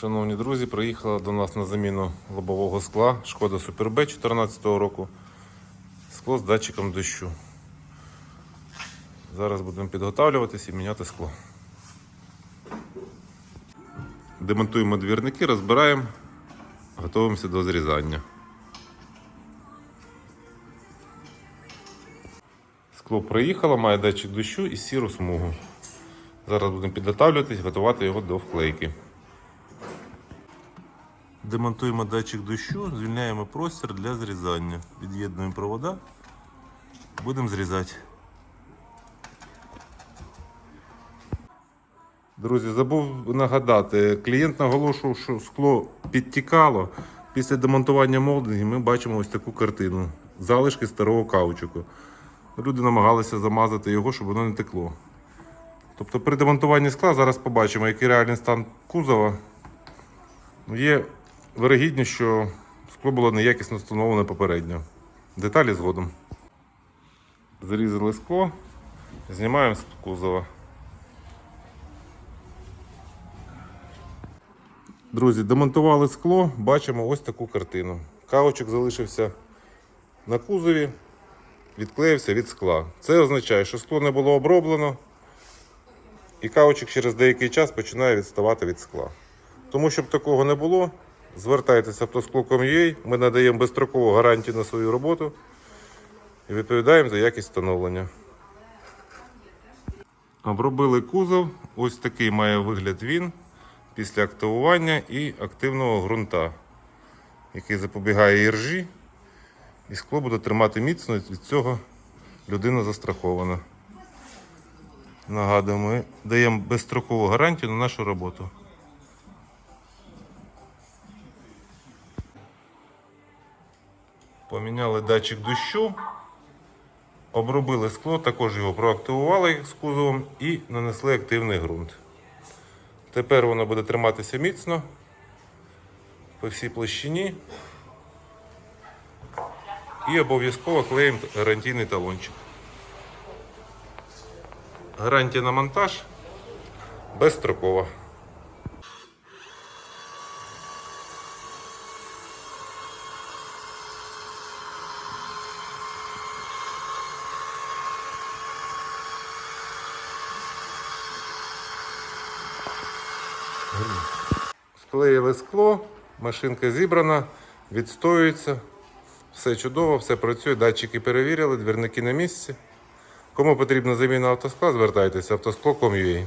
Шановні друзі, приїхала до нас на заміну лобового скла Шкода Super B 2014 року. Скло з датчиком дощу. Зараз будемо підготавлюватись і міняти скло. Демонтуємо двірники, розбираємо, готуємося до зрізання. Скло приїхало, має датчик дощу і сіру смугу. Зараз будемо підготавлюватись, готувати його до вклейки. Демонтуємо датчик дощу, звільняємо простір для зрізання. Від'єднуємо провода, будемо зрізати. Друзі, забув нагадати, клієнт наголошував, що скло підтікало. Після демонтування молдингів ми бачимо ось таку картину. Залишки старого каучуку. Люди намагалися замазати його, щоб воно не текло. Тобто при демонтуванні скла зараз побачимо, який реальний стан кузова. Є вирогідність, що скло було неякісно встановлене попередньо. Деталі згодом. Зрізали скло, знімаємо з кузова. Друзі, демонтували скло, бачимо ось таку картину. Каучик залишився на кузові, відклеївся від скла. Це означає, що скло не було оброблено, і каучик через деякий час починає відставати від скла. Тому, щоб такого не було, звертайтеся в автоскло.com.ua, ми надаємо безстрокову гарантію на свою роботу і відповідаємо за якість встановлення. Обробили кузов. Ось такий має вигляд він після активування і активного ґрунта, який запобігає іржі, і скло буде тримати міцно, від цього людина застрахована. Нагадуємо, ми даємо безстрокову гарантію на нашу роботу. Поміняли датчик дощу, обробили скло, також його проактивували з кузовом і нанесли активний ґрунт. Тепер воно буде триматися міцно по всій площині. І обов'язково клеїмо гарантійний талончик. Гарантія на монтаж безстрокова. Склеїли скло, машинка зібрана, відстоюється. Все чудово, все працює, датчики перевірили, двірники на місці. Кому потрібна заміна автоскла, звертайтеся автоскло.com.ua